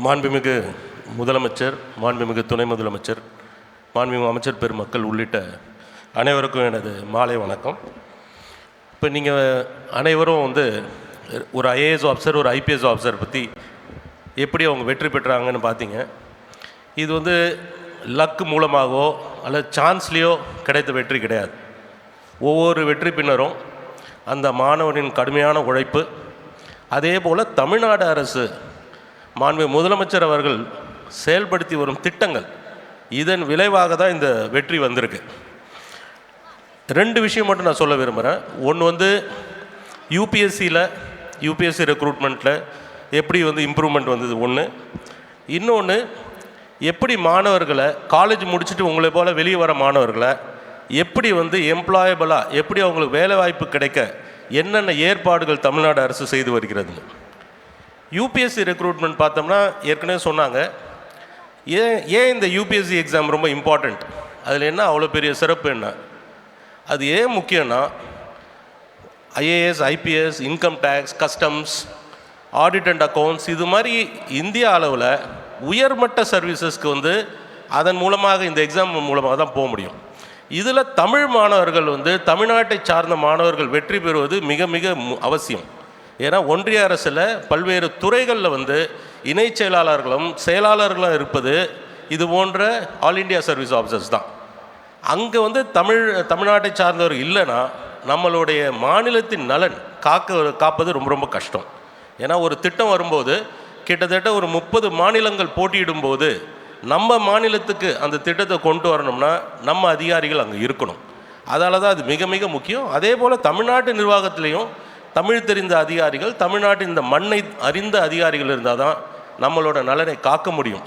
மாண்புமிகு முதலமைச்சர் மாண்புமிகு துணை முதலமைச்சர் மாண்புமிகு அமைச்சர் பெருமக்கள் உள்ளிட்ட அனைவருக்கும் எனது மாலை வணக்கம். இப்போ நீங்கள் அனைவரும் வந்து ஒரு ஐஏஎஸ் ஆஃபீஸர் ஒரு ஐபிஎஸ் ஆஃபீஸர் பற்றி எப்படி அவங்க வெற்றி பெற்றாங்கன்னு பார்த்தீங்க இது வந்து லக் மூலமாகவோ அல்லது சான்ஸ்லேயோ கிடைத்த வெற்றி கிடையாது. ஒவ்வொரு வெற்றி பின்னரும் அந்த மாணவனின் கடுமையான உழைப்பு அதே போல் தமிழ்நாடு அரசு மாண்பு முதலமைச்சர் அவர்கள் செயல்படுத்தி வரும் திட்டங்கள் இதன் விளைவாக தான் இந்த வெற்றி வந்திருக்கு. ரெண்டு விஷயம் மட்டும் நான் சொல்ல விரும்புகிறேன் ஒன்று வந்து யூபிஎஸ்சியில் யூபிஎஸ்சி ரெக்ரூட்மெண்ட்டில் எப்படி வந்து இம்ப்ரூவ்மெண்ட் வந்தது ஒன்று இன்னொன்று எப்படி மாணவர்களை காலேஜ் முடிச்சுட்டு உங்களை போல் வெளியே வர மாணவர்களை எப்படி வந்து எம்ப்ளாயபிளாக எப்படி அவங்களுக்கு வேலை வாய்ப்பு கிடைக்க என்னென்ன ஏற்பாடுகள் தமிழ்நாடு அரசு செய்து வருகிறதுன்னு யூபிஎஸ்சி ரெக்ரூட்மெண்ட் பார்த்தோம்னா ஏற்கனவே சொன்னாங்க. ஏன் ஏன் இந்த யூபிஎஸ்சி எக்ஸாம் ரொம்ப இம்பார்ட்டண்ட் அதில் என்ன அவ்வளோ பெரிய சிறப்பு என்ன? அது ஏன் முக்கியம்னா IAS IPS income tax customs audit and accounts இது மாதிரி இந்திய அளவில் உயர்மட்ட சர்வீசஸ்க்கு வந்து அதன் மூலமாக இந்த எக்ஸாம் மூலமாக தான் போக முடியும். இதில் தமிழ் மாணவர்கள் வந்து தமிழ்நாட்டை சார்ந்த மாணவர்கள் வெற்றி பெறுவது மிக மிக மு- அவசியம். ஏன்னா ஒன்றிய அரசில் பல்வேறு துறைகளில் வந்து இணை செயலாளர்களும் செயலாளர்களும் இருப்பது இது போன்ற ஆல் இந்தியா சர்வீஸ் ஆஃபீஸர்ஸ் தான். அங்கே வந்து தமிழ் தமிழ்நாட்டை சார்ந்தவர் இல்லைன்னா நம்மளுடைய மாநிலத்தின் நலன் காக்க காப்பது ரொம்ப ரொம்ப கஷ்டம். ஏன்னா ஒரு திட்டம் வரும்போது கிட்டத்தட்ட ஒரு முப்பது மாநிலங்கள் போட்டியிடும்போது நம்ம மாநிலத்துக்கு அந்த திட்டத்தை கொண்டு வரணும்னா நம்ம அதிகாரிகள் அங்கே இருக்கணும். அதால தான் அது மிக மிக முக்கியம். அதே போல் தமிழ்நாட்டு நிர்வாகத்திலையும் தமிழ் தெரிந்த அதிகாரிகள் தமிழ்நாட்டின் இந்த மண்ணை அறிந்த அதிகாரிகள் இருந்தால் தான் நம்மளோட நலனை காக்க முடியும்.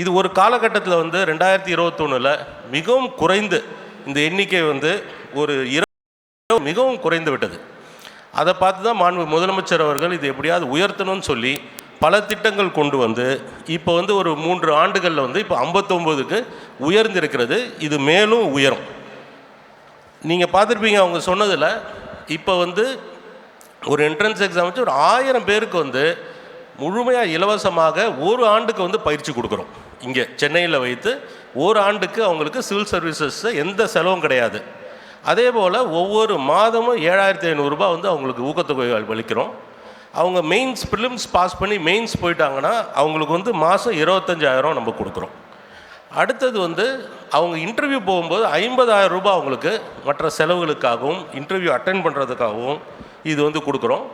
இது ஒரு காலகட்டத்தில் வந்து ரெண்டாயிரத்தி இருபத்தொன்னில் மிகவும் குறைந்து இந்த எண்ணிக்கை வந்து ஒரு இர மிகவும் குறைந்து விட்டது. அதை பார்த்து தான் மாண்பு முதலமைச்சர் அவர்கள் இது எப்படியாவது உயர்த்தணும்னு சொல்லி பல திட்டங்கள் கொண்டு வந்து இப்போ வந்து ஒரு மூன்று ஆண்டுகளில் வந்து இப்போ ஐம்பத்தொம்போதுக்கு உயர்ந்திருக்கிறது. இது மேலும் உயரும். நீங்கள் பார்த்துருப்பீங்க அவங்க சொன்னதில் இப்போ வந்து ஒரு என்ட்ரன்ஸ் எக்ஸாம் வச்சு ஒரு ஆயிரம் பேருக்கு வந்து முழுமையாக இலவசமாக ஒரு ஆண்டுக்கு வந்து பயிற்சி கொடுக்குறோம். இங்கே சென்னையில் வைத்து ஒரு ஆண்டுக்கு அவங்களுக்கு சிவில் சர்வீசஸ் எந்த செலவும் கிடையாது. அதே போல் ஒவ்வொரு மாதமும் ஏழாயிரத்தி ஐநூறுரூபா வந்து அவங்களுக்கு ஊக்கத்தொகை அளிக்கிறோம். அவங்க மெயின்ஸ் ப்ரிலிம்ஸ் பாஸ் பண்ணி மெயின்ஸ் போயிட்டாங்கன்னா அவங்களுக்கு வந்து மாதம் இருபத்தஞ்சாயிரம் நம்ம கொடுக்குறோம். அடுத்தது வந்து அவங்க இன்டர்வியூ போகும்போது ஐம்பதாயிரம் ரூபாய் அவங்களுக்கு மற்ற செலவுகளுக்காகவும் இன்டர்வியூ அட்டன் பண்ணுறதுக்காகவும் இது வந்து கொடுக்குறோம்.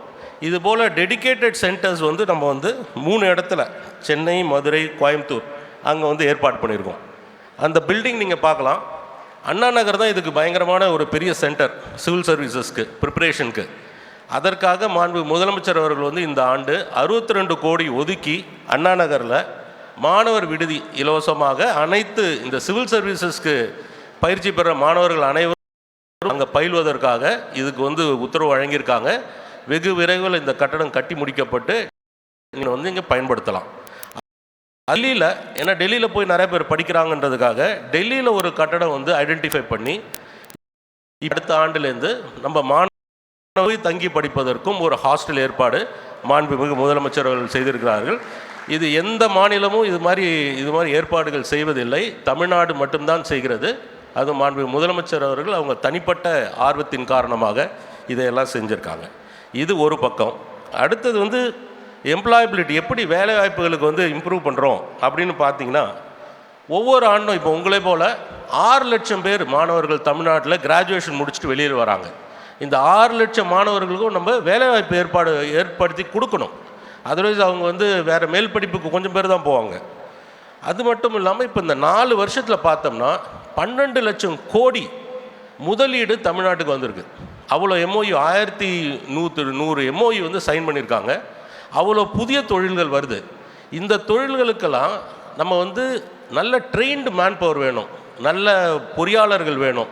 இது போல் டெடிகேட்டட் சென்டர்ஸ் வந்து நம்ம வந்து மூணு இடத்துல சென்னை மதுரை கோயம்புத்தூர் அங்கே வந்து ஏற்பாடு பண்ணியிருக்கோம். அந்த பில்டிங் நீங்கள் பார்க்கலாம். அண்ணா நகர் தான் இதுக்கு பயங்கரமான ஒரு பெரிய சென்டர் சிவில் சர்வீசஸ்க்கு ப்ரிப்பரேஷனுக்கு அதற்காக மாண்பு முதலமைச்சர் அவர்கள் வந்து இந்த ஆண்டு அறுபத்தி ரெண்டு கோடி ஒதுக்கி அண்ணா நகரில் மாணவர் விடுதி இலவசமாக அனைத்து இந்த சிவில் சர்வீசஸ்க்கு பயிற்சி பெற மாணவர்கள் அனைவரும் அங்கே பயில்வதற்காக இதுக்கு வந்து உத்தரவு வழங்கியிருக்காங்க. வெகு விரைவில் இந்த கட்டடம் கட்டி முடிக்கப்பட்டு நீங்கள் வந்து இங்கே பயன்படுத்தலாம். டெல்லியில் ஏன்னா டெல்லியில் போய் நிறைய பேர் படிக்கிறாங்கன்றதுக்காக டெல்லியில் ஒரு கட்டடம் வந்து ஐடென்டிஃபை பண்ணி அடுத்த ஆண்டுலேருந்து நம்ம மாணவி தங்கி படிப்பதற்கும் ஒரு ஹாஸ்டல் ஏற்பாடு மாண்புமிகு முதலமைச்சர் அவர்கள் செய்திருக்கிறார்கள். இது எந்த மாநிலமும் இது மாதிரி இது மாதிரி ஏற்பாடுகள் செய்வதில்லை. தமிழ்நாடு மட்டும்தான் செய்கிறது. அது மாண்பு முதலமைச்சர் அவர்கள் அவங்க தனிப்பட்ட ஆர்வத்தின் காரணமாக இதையெல்லாம் செஞ்சுருக்காங்க. இது ஒரு பக்கம். அடுத்தது வந்து எம்ப்ளாயபிலிட்டி எப்படி வேலை வாய்ப்புகளுக்கு வந்து இம்ப்ரூவ் பண்ணுறோம் அப்படின்னு பார்த்தீங்கன்னா ஒவ்வொரு ஆண்டும் இப்போ உங்களே போல் ஆறு லட்சம் பேர் மாணவர்கள் தமிழ்நாட்டில் கிராஜுவேஷன் முடிச்சுட்டு வெளியில் வராங்க. இந்த ஆறு லட்சம் மாணவர்களுக்கும் நம்ம வேலைவாய்ப்பு ஏற்பாடு ஏற்படுத்தி கொடுக்கணும். அதர்வைஸ் அவங்க வந்து வேறு மேல் படிப்புக்கு கொஞ்சம் பேர் தான் போவாங்க. அது மட்டும் இல்லாமல் இப்போ இந்த நாலு வருஷத்தில் பார்த்தோம்னா பன்னெண்டு லட்சம் கோடி முதலீடு தமிழ்நாட்டுக்கு வந்திருக்கு. அவ்வளோ எம்ஓயு ஆயிரத்தி நூற்று நூறு எம்ஓயு வந்து சைன் பண்ணியிருக்காங்க. அவ்வளோ புதிய தொழில்கள் வருது. இந்த தொழில்களுக்கெல்லாம் நம்ம வந்து நல்ல ட்ரெயின்டு மேன் பவர் வேணும். நல்ல பொறியாளர்கள் வேணும்.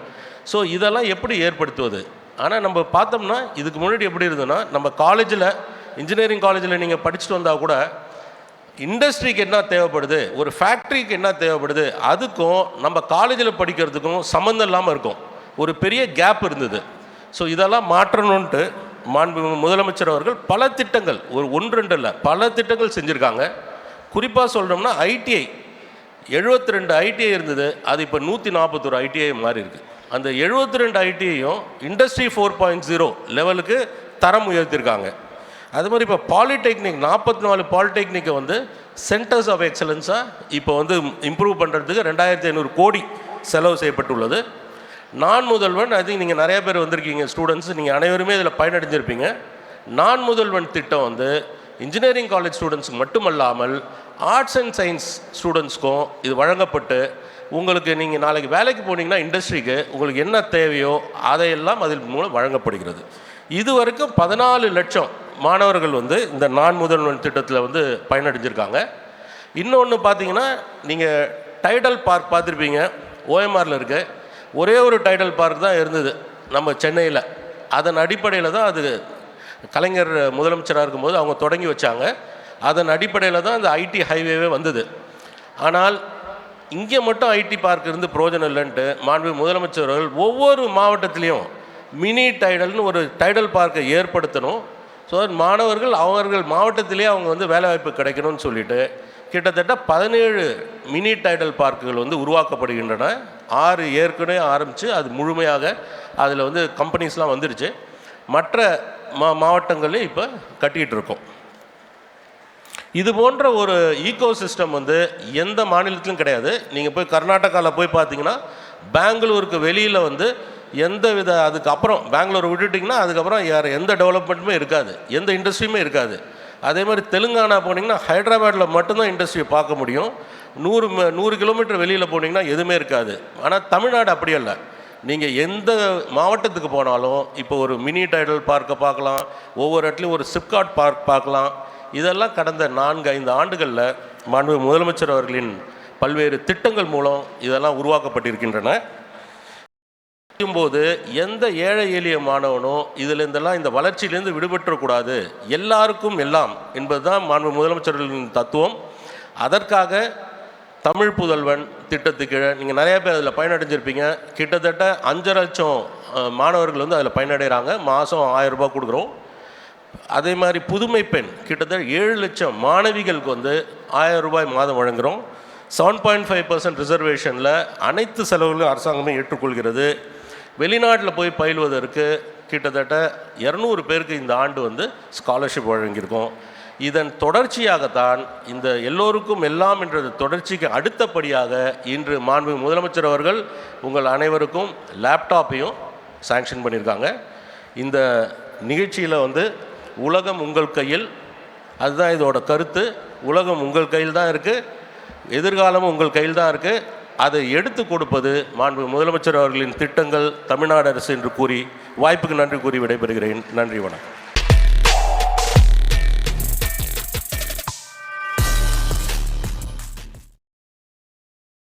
ஸோ இதெல்லாம் எப்படி ஏற்படுத்துவது? ஆனால் நம்ம பார்த்தோம்னா இதுக்கு முன்னாடி எப்படி இருந்ததுன்னா நம்ம காலேஜில் இன்ஜினியரிங் காலேஜில் நீங்கள் படிச்சுட்டு வந்தால் கூட இண்டஸ்ட்ரிக்கு என்ன தேவைப்படுது? ஒரு ஃபேக்ட்ரிக்கு என்ன தேவைப்படுது? அதுக்கும் நம்ம காலேஜில் படிக்கிறதுக்கும் சம்மந்தம் இல்லாமல் இருக்கும். ஒரு பெரிய கேப் இருந்தது. ஸோ இதெல்லாம் மாற்றணுன்ட்டு மாண்பு முதலமைச்சர் அவர்கள் பல திட்டங்கள் ஒரு ஒன்று ரெண்டு இல்லை பல திட்டங்கள் செஞ்சுருக்காங்க. குறிப்பாக சொல்கிறோம்னா ஐடிஐ 72 ரெண்டு ஐடிஐ இருந்தது. அது இப்போ நூற்றி நாற்பத்தொரு ஐடிஐ மாறி இருக்குது அந்த 72 ரெண்டு ஐடிஐயும் இண்டஸ்ட்ரி ஃபோர் பாயிண்ட் ஜீரோ லெவலுக்கு தரம் உயர்த்திருக்காங்க. அது மாதிரி இப்போ பாலிடெக்னிக் நாற்பத்தி நாலு பாலிடெக்னிக்கை வந்து சென்டர்ஸ் ஆஃப் எக்ஸலன்ஸாக இப்போ வந்து இம்ப்ரூவ் பண்ணுறதுக்கு ரெண்டாயிரத்தி ஐநூறு கோடி செலவு செய்யப்பட்டுள்ளது. நான் முதல்வன் ஐ திங்க் நீங்கள் நிறைய பேர் வந்திருக்கீங்க ஸ்டூடெண்ட்ஸ் நீங்கள் அனைவருமே இதில் பயனடைஞ்சிருப்பீங்க. நான் முதல்வன் திட்டம் வந்து இன்ஜினியரிங் காலேஜ் ஸ்டூடெண்ட்ஸுக்கு மட்டுமல்லாமல் ஆர்ட்ஸ் அண்ட் சயின்ஸ் ஸ்டூடெண்ட்ஸ்க்கும் இது வழங்கப்பட்டு உங்களுக்கு நீங்கள் நாளைக்கு வேலைக்கு போனீங்கன்னா இண்டஸ்ட்ரிக்கு உங்களுக்கு என்ன தேவையோ அதையெல்லாம் அதில் மூலம் வழங்கப்படுகிறது. இது வரைக்கும் பதினாலு லட்சம் மாணவர்கள் வந்து இந்த நான் முதல்வன் திட்டத்தில் வந்து பயனடைஞ்சிருக்காங்க. இன்னொன்று பார்த்தீங்கன்னா நீங்கள் டைடல் பார்க் பார்த்துருப்பீங்க ஓஎம்ஆரில் இருக்க. ஒரே ஒரு டைடல் பார்க் தான் இருந்தது நம்ம சென்னையில். அதன் அடிப்படையில் தான் அது கலைஞர் முதலமைச்சராக இருக்கும்போது அவங்க தொடங்கி வச்சாங்க. அதன் அடிப்படையில் தான் அந்த ஐடி ஹைவேவே வந்தது. ஆனால் இங்கே மட்டும் ஐடி பார்க் இருந்து பிரயோஜனம் இல்லைன்ட்டு மாண்பு முதலமைச்சர் ஒவ்வொரு மாவட்டத்திலையும் மினி டைடல்னு ஒரு டைடல் பார்க்கை ஏற்படுத்தணும். ஸோ மாணவர்கள் அவர்கள் மாவட்டத்திலே அவங்க வந்து வேலைவாய்ப்பு கிடைக்கணும்னு சொல்லிட்டு கிட்டத்தட்ட பதினேழு மினி டைடல் பார்க்குகள் வந்து உருவாக்கப்படுகின்றன. ஆறு ஏற்கனவே ஆரம்பித்து அது முழுமையாக அதில் வந்து கம்பெனிஸ்லாம் வந்துடுச்சு மற்ற மா மாவட்டங்களையும் இப்போ கட்டிக்கிட்டு இருக்கோம். இது போன்ற ஒரு ஈகோ சிஸ்டம் வந்து எந்த மாநிலத்திலும் கிடையாது. நீங்கள் போய் கர்நாடகாவில் போய் பார்த்தீங்கன்னா பெங்களூருக்கு வெளியில் வந்து எந்த வித அதுக்கப்புறம் பெங்களூர் விட்டுட்டிங்கன்னா அதுக்கப்புறம் யார் எந்த டெவலப்மெண்ட்டுமே இருக்காது. எந்த இண்டஸ்ட்ரியுமே இருக்காது. அதே மாதிரி தெலுங்கானா போனீங்கன்னா ஹைதராபாத்தில் மட்டும்தான் இண்டஸ்ட்ரியை பார்க்க முடியும். நூறு ம- நூறு கிலோமீட்டர் வெளியில் போனீங்கன்னா எதுவுமே இருக்காது. ஆனால் தமிழ்நாடு அப்படி அல்ல. நீங்கள் எந்த மாவட்டத்துக்கு போனாலும் இப்போ ஒரு மினி டைடல் பார்க்கை பார்க்கலாம். ஒவ்வொரு இடத்துலையும் ஒரு சிப்காட் பார்க் பார்க்கலாம். இதெல்லாம் கடந்த நான்கு ஐந்து ஆண்டுகளில் மாண்பு முதலமைச்சர் அவர்களின் பல்வேறு திட்டங்கள் மூலம் இதெல்லாம் உருவாக்கப்பட்டிருக்கின்றன. போது எந்த ஏழை எளிய மாணவனோ இதிலிருந்தெல்லாம் இந்த வளர்ச்சியிலேருந்து விடுபட்டுறக்கூடாது. எல்லாருக்கும் எல்லாம் என்பதுதான் மாண்பு முதலமைச்சர்களின் தத்துவம். அதற்காக தமிழ் புதல்வன் திட்டத்துக்கீழே நீங்கள் நிறைய பேர் அதில் பயனடைஞ்சிருப்பீங்க. கிட்டத்தட்ட அஞ்சரை லட்சம் மாணவர்கள் வந்து அதில் பயனடைகிறாங்க மாதம் ஆயிரம் ரூபாய் கொடுக்குறோம். அதே மாதிரி புதுமை பெண் கிட்டத்தட்ட ஏழு லட்சம் மாணவிகளுக்கு வந்து ஆயிரம் ரூபாய் மாதம் வழங்குகிறோம் செவன் பாயிண்ட் ஃபைவ் பர்சன்ட் ரிசர்வேஷனில் அனைத்து செலவுகளும் அரசாங்கமே ஏற்றுக்கொள்கிறது. வெளிநாட்டில் போய் பயில்வதற்கு கிட்டத்தட்ட இரநூறு பேருக்கு இந்த ஆண்டு வந்து ஸ்காலர்ஷிப் வழங்கியிருக்கோம். இதன் தொடர்ச்சியாகத்தான் இந்த எல்லோருக்கும் எல்லாம் என்ற தொடர்ச்சிக்கு அடுத்தபடியாக இன்று மாண்பு முதலமைச்சர் அவர்கள் உங்கள் அனைவருக்கும் லேப்டாப்பையும் சாங்ஷன் பண்ணியிருக்காங்க. இந்த நிகழ்ச்சியில் வந்து உலகம் உங்கள் கையில் அதுதான் இதோட கருத்து. உலகம் உங்கள் கையில் தான் இருக்குது எதிர்காலமும் உங்கள் கையில் தான் இருக்குது அதை எடுத்து கொடுப்பது மாண்பு முதலமைச்சர் அவர்களின் திட்டங்கள் தமிழ்நாடு அரசு என்று கூறி வாய்ப்புக்கு நன்றி கூறி விடைபெறுகிறேன். நன்றி வணக்கம்.